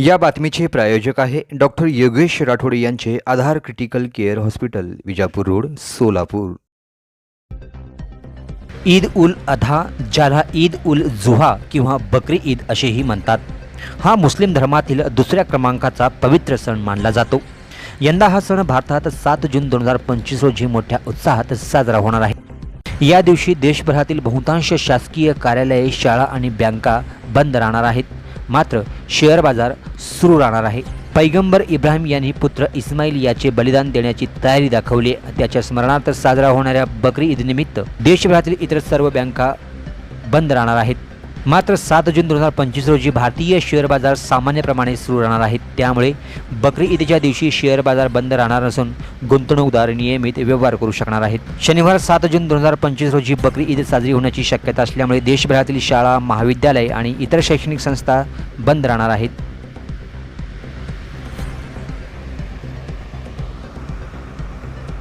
या बातमीचे प्रायोजक आहे डॉक्टर योगेश राठोड यांचे Aadhaar critical care hospital Vijapur road Solapur. Eid ul Adha ज्याला ईद उल जुहा किंवा बकरी ईद असेही म्हणतात हा मुस्लिम धर्मातील दुसऱ्या क्रमांकाचा पवित्र सण मानला जातो. यंदा हा सण भारतात सात जून दोन हजार पंचवीस रोजी मोठ्या उत्साहात साजरा होणार आहे. या दिवशी देशभरातील बहुतांश शासकीय कार्यालये शाळा आणि बँका बंद राहणार आहेत. मात्र शेअर बाजार सुरू राहणार आहे. पैगंबर इब्राहिम यांनी पुत्र इस्माईल याचे बलिदान देण्याची तयारी दाखवली. त्याच्या स्मरणार्थ साजरा होणाऱ्या बकरी ईदनिमित्त देशभरातील इतर सर्व बँका बंद राहणार आहेत. मात्र सात जून दोन हजार पंचवीस रोजी भारतीय शेअर बाजार सामान्यप्रमाणे सुरू राहणार आहेत त्यामुळे बकरी ईदच्या दिवशी शेअर बाजार बंद राहणार असून गुंतवणूकदार नियमित व्यवहार करू शकणार आहेत. शनिवार सात जून दोन हजार पंचवीस रोजी बकरी ईद साजरी होण्याची शक्यता असल्यामुळे देशभरातील शाळा महाविद्यालय आणि इतर शैक्षणिक संस्था बंद राहणार आहेत.